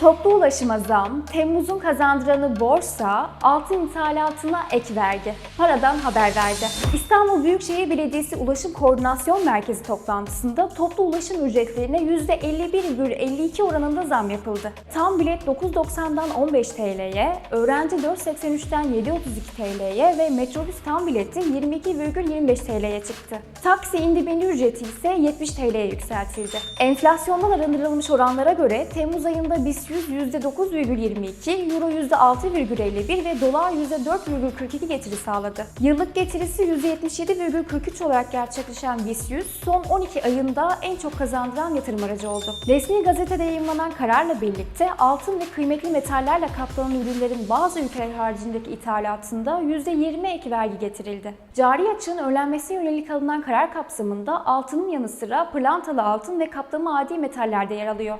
Toplu ulaşıma zam, Temmuz'un kazandıranı borsa, altın ithalatına ek vergi. Paradan haber verdi. İstanbul Büyükşehir Belediyesi Ulaşım Koordinasyon Merkezi toplantısında toplu ulaşım ücretlerine %51,52 oranında zam yapıldı. Tam bilet 9.90'dan 15 TL'ye, öğrenci 4.83'ten 7.32 TL'ye ve metrobüs tam bileti 22,25 TL'ye çıktı. Taksi indi bindi ücreti ise 70 TL'ye yükseltildi. Enflasyondan arındırılmış oranlara göre Temmuz ayında BIST 100 %9,22, Euro %6,51 ve Dolar %4,42 getiri sağladı. Yıllık getirisi %77,43 olarak gerçekleşen BIST 100 son 12 ayında en çok kazandıran yatırım aracı oldu. Resmi gazetede yayınlanan kararla birlikte altın ve kıymetli metallerle kaplanan ürünlerin bazı ülkeler haricindeki ithalatında %20 ek vergi getirildi. Cari açığın önlenmesine yönelik alınan karar kapsamında altının yanı sıra pırlantalı altın ve kaplama adi metaller de yer alıyor.